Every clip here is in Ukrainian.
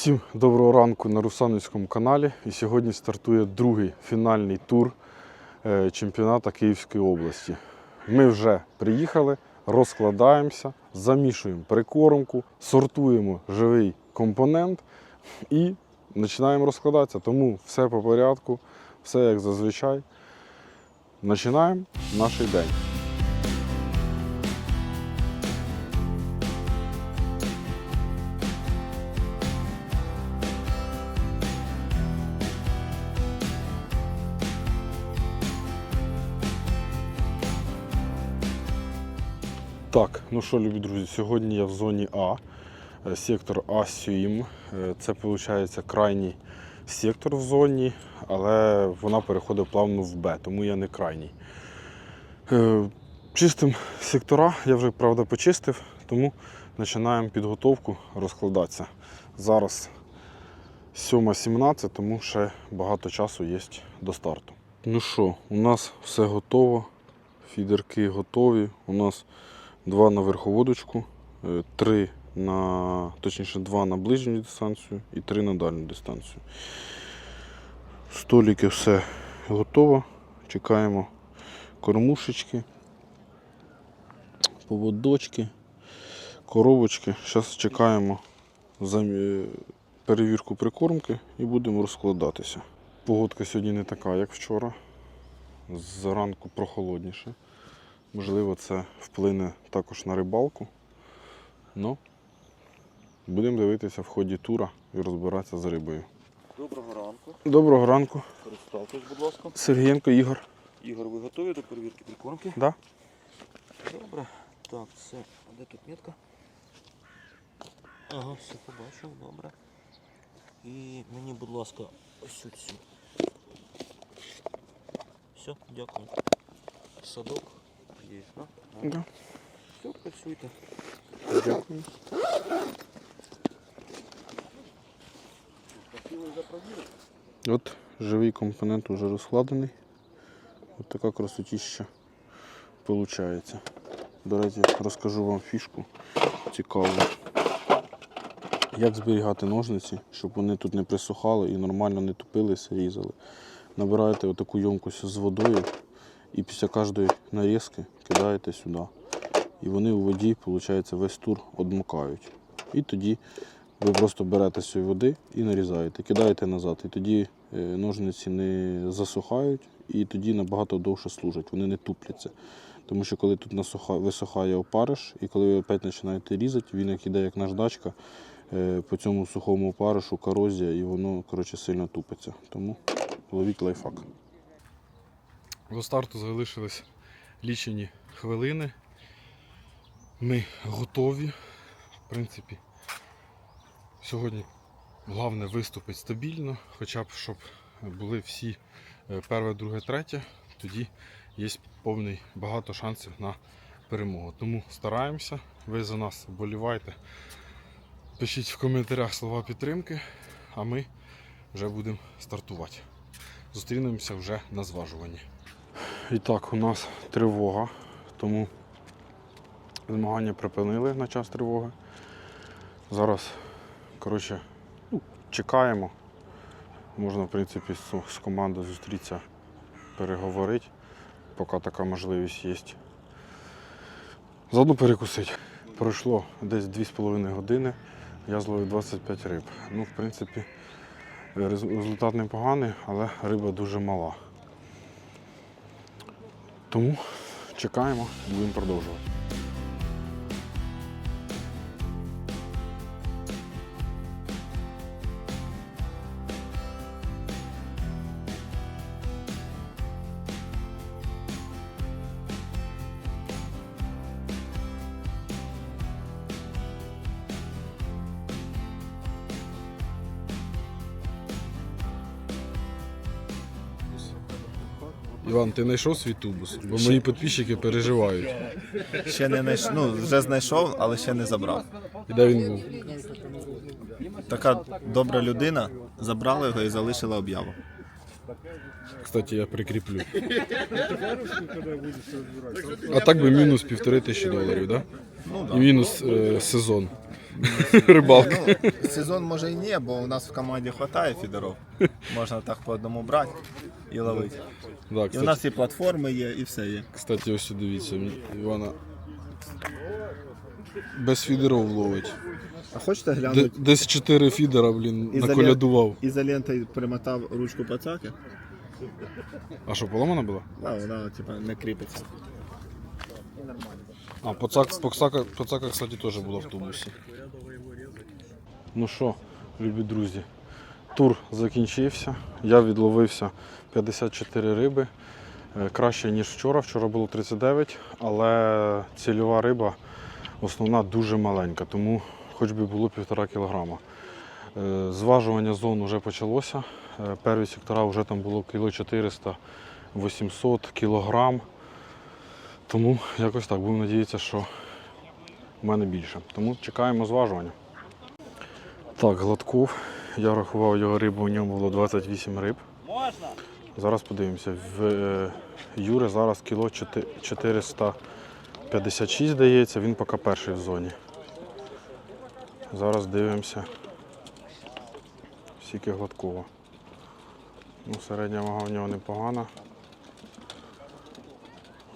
Всім доброго ранку на Русанівському каналі. І сьогодні стартує другий фінальний тур е, чемпіонату Київської області. Ми вже приїхали, розкладаємося, замішуємо прикормку, сортуємо живий компонент і починаємо розкладатися. Тому все по порядку, все як зазвичай. Починаємо наш день. Так, ну що, любі друзі, сьогодні я в зоні А, е, сектор А7. Е, Це виходить крайній сектор в зоні, але вона переходить плавно в Б, тому я не крайній. Е, Чистим сектора, я вже правда почистив, тому починаємо підготовку розкладатися. Зараз 7.17, тому ще багато часу є до старту. Ну що, у нас все готово, фідерки готові. У нас два на верховодочку, е, три на, точніше, два на ближню дистанцію і три на дальню дистанцію. Століки все готово. Чекаємо кормушечки, поводочки, коробочки. Зараз чекаємо перевірку прикормки і будемо розкладатися. Погодка сьогодні не така, як вчора. Зранку прохолодніше. Можливо, це вплине також на рибалку. Ну, будемо дивитися в ході тура і розбиратися з рибою. Доброго ранку. Доброго ранку, Представтесь, будь ласка. Сергієнко Ігор. Ігор, ви готові до перевірки прикормки? Да? Добре. Так, це. А де тут метка? Ага, все побачив, добре. І мені, будь ласка, ось цю. Все, дякую. Садок є, да? Да. Все, працюйте. Дякую. От живий компонент вже розкладений. От така красотіща виходить. До речі, розкажу вам фішку цікаву. Як зберігати ножниці, щоб вони тут не присухали і нормально не тупилися, різали. Набираєте отаку ємкость з водою і після кожної нарізки кидаєте сюди. І вони у воді, виходить, весь тур одмокають. І тоді ви просто берете цієї води і нарізаєте, кидаєте назад. І тоді е, ножниці не засухають і тоді набагато довше служать, вони не тупляться. Тому що коли тут висухає опариш, і коли ви опять починаєте різати, він як іде як наждачка е, по цьому сухому опаришу, корозія, і воно коротше, сильно тупиться. Тому ловіть лайфхак. До старту залишились лічені хвилини. Ми готові. В принципі, сьогодні головне виступити стабільно, хоча б щоб були всі е, перше, друге, третє, тоді є повний багато шансів на перемогу. Тому стараємося, ви за нас вболівайте. Пишіть в коментарях слова підтримки, а ми вже будемо стартувати. Зустрінемося вже на зважуванні. І так, у нас тривога, тому змагання припинили на час тривоги. Зараз, коротше, ну, чекаємо. Можна, в принципі, з, командою зустрітися, переговорити, поки така можливість є. Заодно перекусити. Пройшло десь 2,5 години, я зловив 25 риб. Ну, в принципі, результат непоганий, але риба дуже мала. Тому чекаємо будемо продовжувати. Іван, ти знайшов свій тубус? Бо мої підписчики переживають. Ще не знайш... ну, вже знайшов, але ще не забрав. І де він був? Така добра людина забрала його і залишила об'яву. Кстати, я прикріплю. А так би мінус півтори тисячі доларів, да? Ну І мінус е, сезон. рибалки. Ну, сезон може і ні, бо у нас в команді вистачає фідерів. Можна так по одному брати і ловити. Да, І у кстати, нас і платформи є, і все є. кстати, ось дивіться, Івана без фідерів ловить. А хочете Де- глянути? Десь 4 фідера, блін, наколядував. Ізолентою примотав ручку пацаки. А що, поломана була? Да, вона типа не кріпиться. А, пацак, пацака, пацака, кстати, теж була в тубусі. Ну що, любі друзі, тур закінчився. Я відловився 54 риби. Е, Краще, ніж вчора. Вчора було 39, але цільова риба основна дуже маленька, тому хоч би було півтора кілограма. Е, Зважування зон вже почалося. Е, Перві сектора вже там було кіло 400, 800 кілограм. Тому якось так. Будемо надіятися, що в мене більше. Тому чекаємо зважування. Так, Гладков. Я рахував його рибу, у ньому було 28 риб. Можна? Зараз подивимося. В е, Юри зараз кіло 456 дається, він поки перший в зоні. Зараз дивимося. Скільки Гладкова. Ну, середня вага у нього непогана.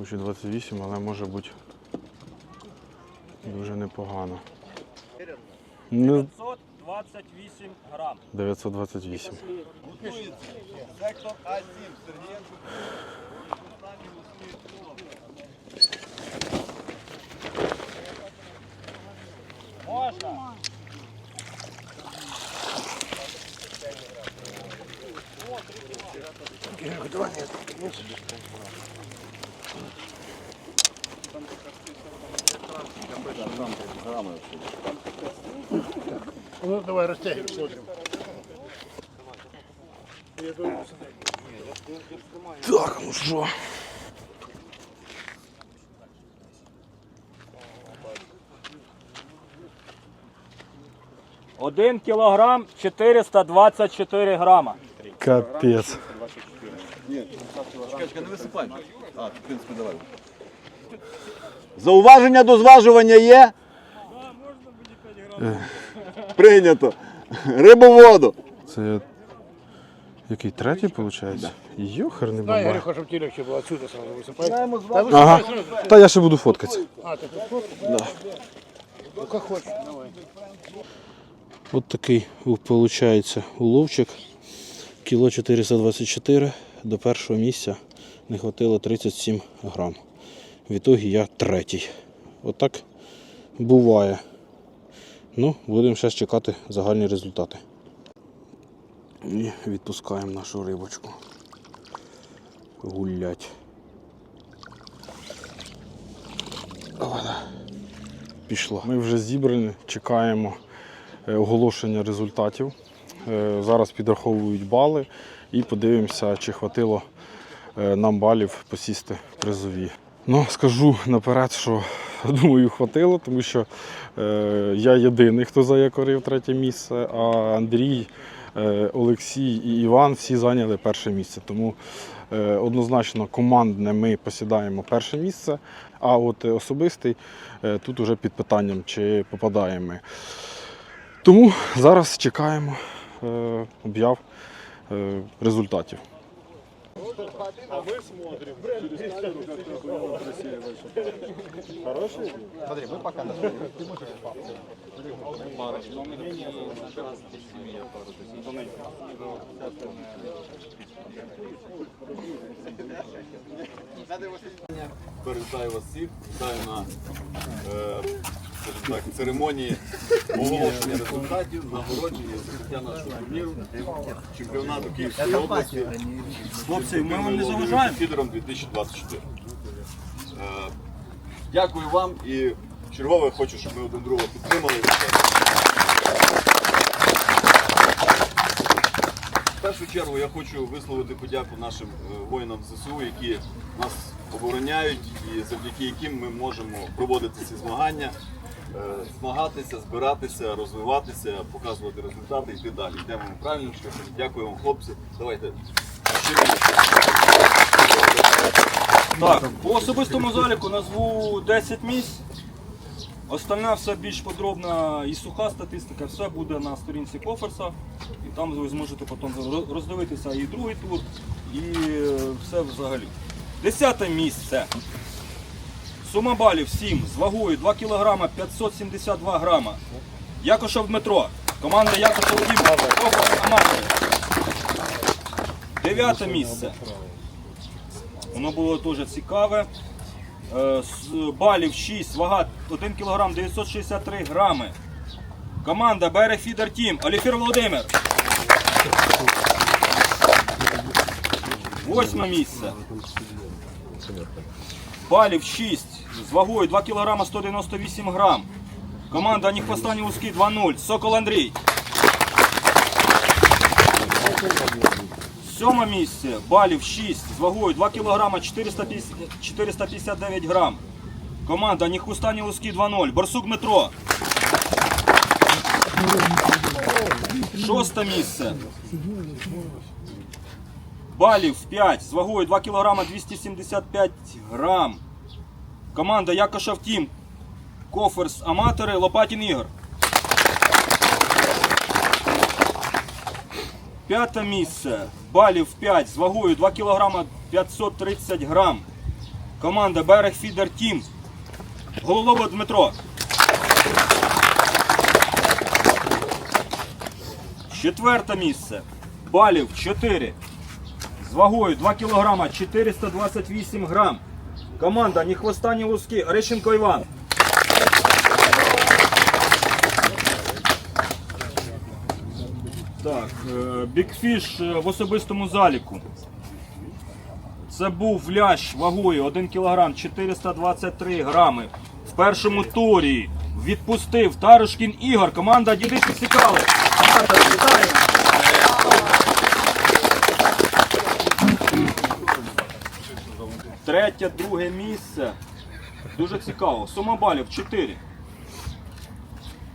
Хоч і 28, але може бути дуже непогано. 928 грам. 928. Сектор А7, Можна? Ну, давай растягивай, смотрим. Так, ну що? Один кілограм 424 грама. Капець. Зауваження до зважування є? Прийнято. Рибу в воду. Це який третій виходить? Йохарний Да, баба. Игорь, чтобы тебе легче было отсюда сразу высыпать. Да, высыпай Ага. сразу. Та я ще буду фоткатися. А, ты тут фото? Да. Ну, как хочешь, давай. От такий виходить уловчик. Кіло 424 до першого місця не хватило 37 грам. В ітогі я третій. Отак буває. Ну, будемо зараз чекати загальні результати. І відпускаємо нашу рибочку. Гулять. Пішло. Ми вже зібрані, чекаємо е, оголошення результатів. Е, Зараз підраховують бали і подивимося, чи хватило е, нам балів посісти призові. Ну, скажу наперед, що думаю, хватило, тому що е, я єдиний, хто заякорив третє місце, а Андрій, е, Олексій і Іван всі зайняли перше місце. Тому е, однозначно командне ми посідаємо перше місце, а от особистий тут уже під питанням, чи попадаємо ми. Тому зараз чекаємо е, об'яв е, результатів. Вітаю вас всіх. Вітаю на е, так, церемонії оголошення результатів, нагородження закриття нашого турніру чемпіонату Київської області. Хлопці, ми вам не заважаємо фідером 2024. Е, дякую вам і чергове хочу, щоб ми один другого підтримали. В першу чергу я хочу висловити подяку нашим е, воїнам ЗСУ, які нас обороняють і завдяки яким ми можемо проводити ці змагання, змагатися, збиратися, розвиватися, показувати результати, йти далі. Йдемо правильним шляхом. Дякую вам, хлопці. Давайте. Так, по особистому заліку назву 10 місць. Остальна все більш подробна і суха статистика, все буде на сторінці Коферса. І там ви зможете потім роздивитися і другий тур, і е, все взагалі. Десяте місце. Сума балів 7 з вагою 2 кг 572 грама. Якошев Дмитро. Команда Якошев аматори. Дев'яте місце. Воно було дуже цікаве. Е, балів 6, вага 1 кг 963 грами. Команда Берег Фідер Тім. Оліфір Володимир. Восьме місце. Балів 6 з вагою 2 кг 198 грам. Команда Ні хвоста, ні 2-0. Сокол Андрій. Сьоме місце. Балів 6 з вагою 2 кг 459 грам. Команда Ні хвоста, ні 2-0. Борсук Дмитро. Шосте місце. Балів 5 з вагою 2 кг 275 грам. Команда Якошев Тім. Коферс аматори Лопатін Ігор. П'яте місце. Балів 5 з вагою 2 кг 530 грам. Команда Берег Фідер Тім. Гололоба Дмитро. Четверте місце. Балів 4. З вагою 2 кг 428 грам. Команда ні хвоста, ні луски. Орещенко Іван. Так, е, Бікфіш в особистому заліку. Це був лящ вагою 1 кг 423 грами. В першому турі відпустив Тарушкін Ігор. Команда Діди підсікали. Команда, вітаємо! Третє, друге місце. Дуже цікаво. Сума балів 4.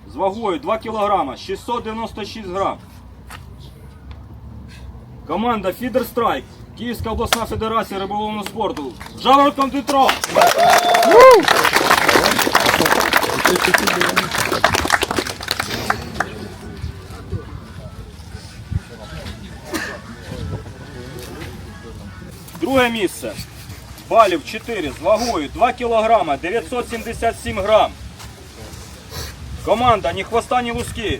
З вагою 2 кг 696 грам. Команда Фідер Страйк. Київська обласна федерація риболовного спорту. Жаворонком Дмитро. Друге місце. Балів 4 з вагою 2 кг 977 грам. Команда ні хвоста, ні луски.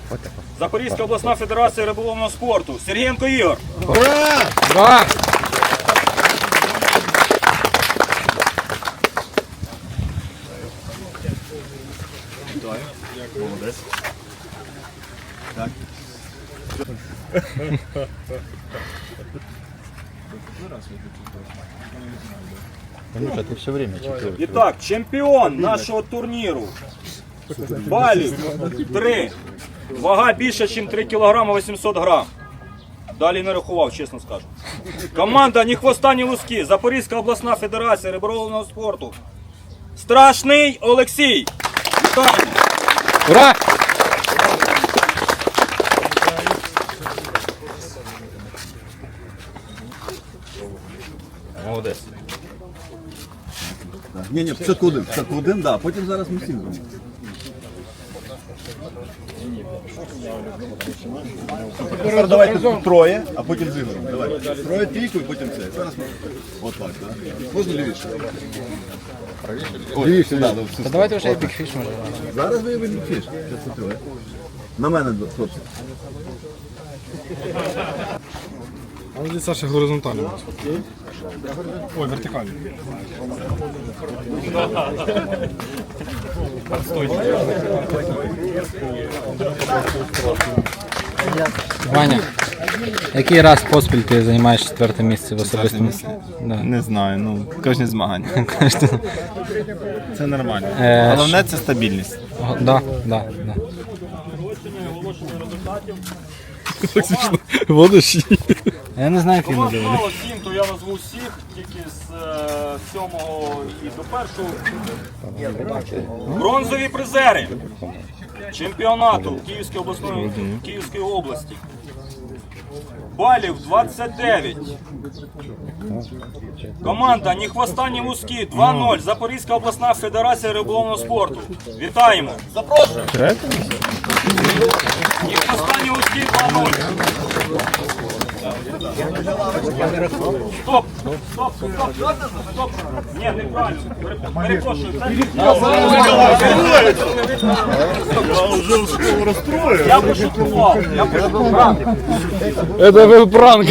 Запорізька обласна федерація риболовного спорту. Сергієнко Ігор. І так, чемпіон нашого турніру. Балів 3. Вага більше, ніж 3 кг 800 грам. Далі не рахував, чесно скажу. Команда ні хвоста, ні луски. Запорізька обласна федерація риболовного спорту. Страшний Олексій. Вітаємо. Ура! Ні, ні, спочатку один, спочатку один, да, потім зараз ми всім зробимо. Тепер давайте тут троє, а потім з Ігорем. Давай. Троє, трійку і потім це. Зараз ми... Отак, так? Можна лівіше? Лівіше, да, ну, все. Давайте вже бікфіш може. Зараз ви вилітиш. Це троє. На мене, хлопці. А здесь Саша горизонтально. Ой, вертикально. Ваня, який раз поспіль ти займаєш четверте місце в особистому? Да. Не знаю, ну кожне змагання. Це нормально. Е, Головне це стабільність. Го- Да, да, да. Водиш? Я не знаю, як він Кого називає. мало сім, то я назву всіх, тільки з е, сьомого і до першого. Бронзові призери. чемпіонату Київської обласної Київської області. Балів 29. Команда ні хвоста, ні луски 2-0. Запорізька обласна федерація риболовного спорту. Вітаємо! Запрошую! Ні хвоста, ні луски 2-0. Стоп! Стоп! Стоп! Стоп! Ні, неправильно. Перепрошую. Я вже розстрою. Я пошукував. Я пошукував. Це був пранк.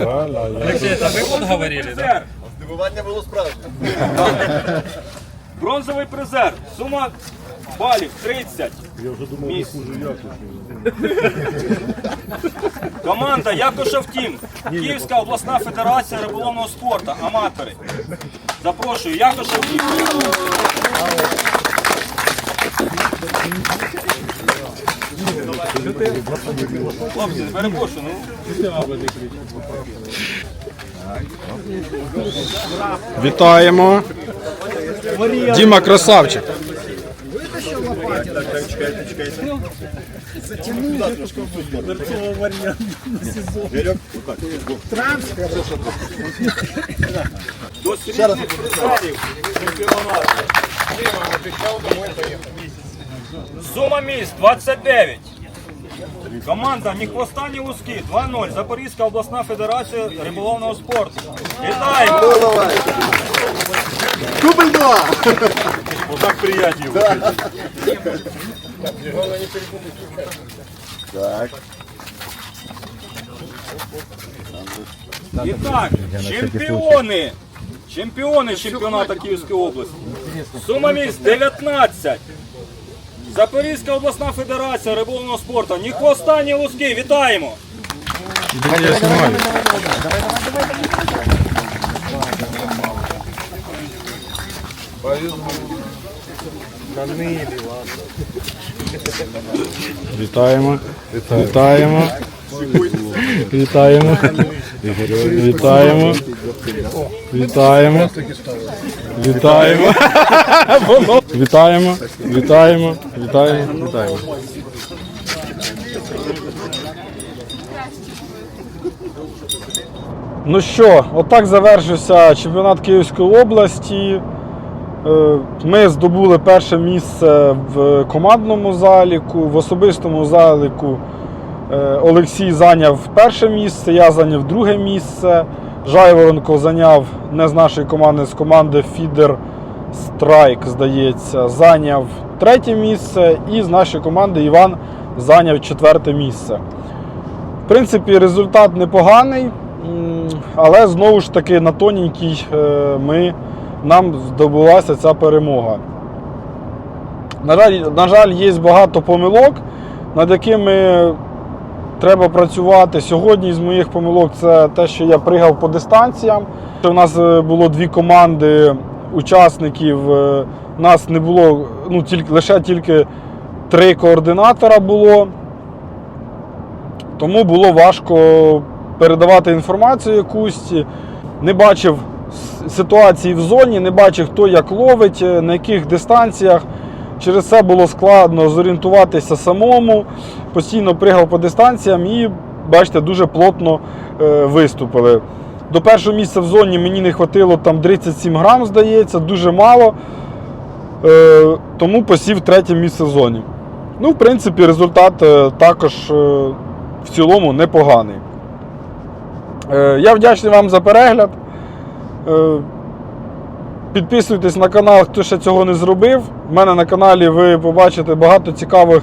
Алексей, це ви от говорили, так? Здивування було справжнє. Бронзовий призер. Сума балів 30. Я вже думав, місць. Команда Якошев Тім. Київська обласна федерація риболовного спорту. Аматори. Запрошую, Якошев Тім. Хлопці, перепрошую, ну. Вітаємо. Діма красавчик. Так, так, так, чекайте, чекайте. Ну, Затянули. Дворцового варіанта на сезон. Вірьок, отак. Трамська. До середини призерів чемпіонату. Сума міст 29. Команда «Ні хвоста, ні луски» 2-0. Запорізька обласна федерація риболовного спорту. Вітаємо! Дубль 2! так приятнее. Да. Так. Итак, чемпіони. Чемпіони чемпіонату Київської області. Сума місць 19. Запорізька обласна федерація риболовного спорту. Ніхвостанні луски. Вітаємо! Давай, давай, давай, давай, давай, давай, давай. Вітаємо. Вітаємо. Вітаємо. Вітаємо. Вітаємо. Вітаємо. Вітаємо. Вітаємо. Вітаємо. Вітаємо. Ну що, отак завершився чемпіонат Київської області. Е, Ми здобули перше місце в командному заліку, в особистому заліку е, Олексій зайняв перше місце, я зайняв друге місце. Жайворонко зайняв не з нашої команди, з команди Фідер Страйк, здається, зайняв третє місце. І з нашої команди Іван зайняв четверте місце. В принципі, результат непоганий, але знову ж таки на тоненькій е, ми, нам здобулася ця перемога. На жаль, на жаль, є багато помилок, над якими треба працювати. Сьогодні з моїх помилок це те, що я пригав по дистанціям. У нас е, було дві команди учасників. е, У нас не було ну, тільки, лише тільки три координатора було. Тому було важко передавати інформацію якусь. Не бачив ситуації в зоні, не бачив, хто як ловить, е, на яких дистанціях. Через це було складно зорієнтуватися самому. Постійно пригав по дистанціям і, бачите, дуже плотно е, виступили. До першого місця в зоні мені не вистачило там 37 грам, здається, дуже мало. Е, тому посів третє місце в зоні. Ну, в принципі, результат також в цілому непоганий. Я вдячний вам за перегляд. Е, Підписуйтесь на канал, хто ще цього не зробив. У мене на каналі ви побачите багато цікавих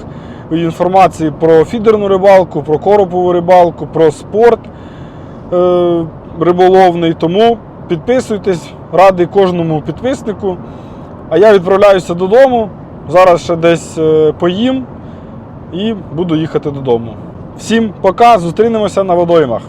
інформації про фідерну рибалку, про коропову рибалку, про спорт е, риболовний. Тому підписуйтесь, радий кожному підписнику. А я відправляюся додому. Зараз ще десь е, поїм і буду їхати додому. Всім пока, зустрінемося на водоймах.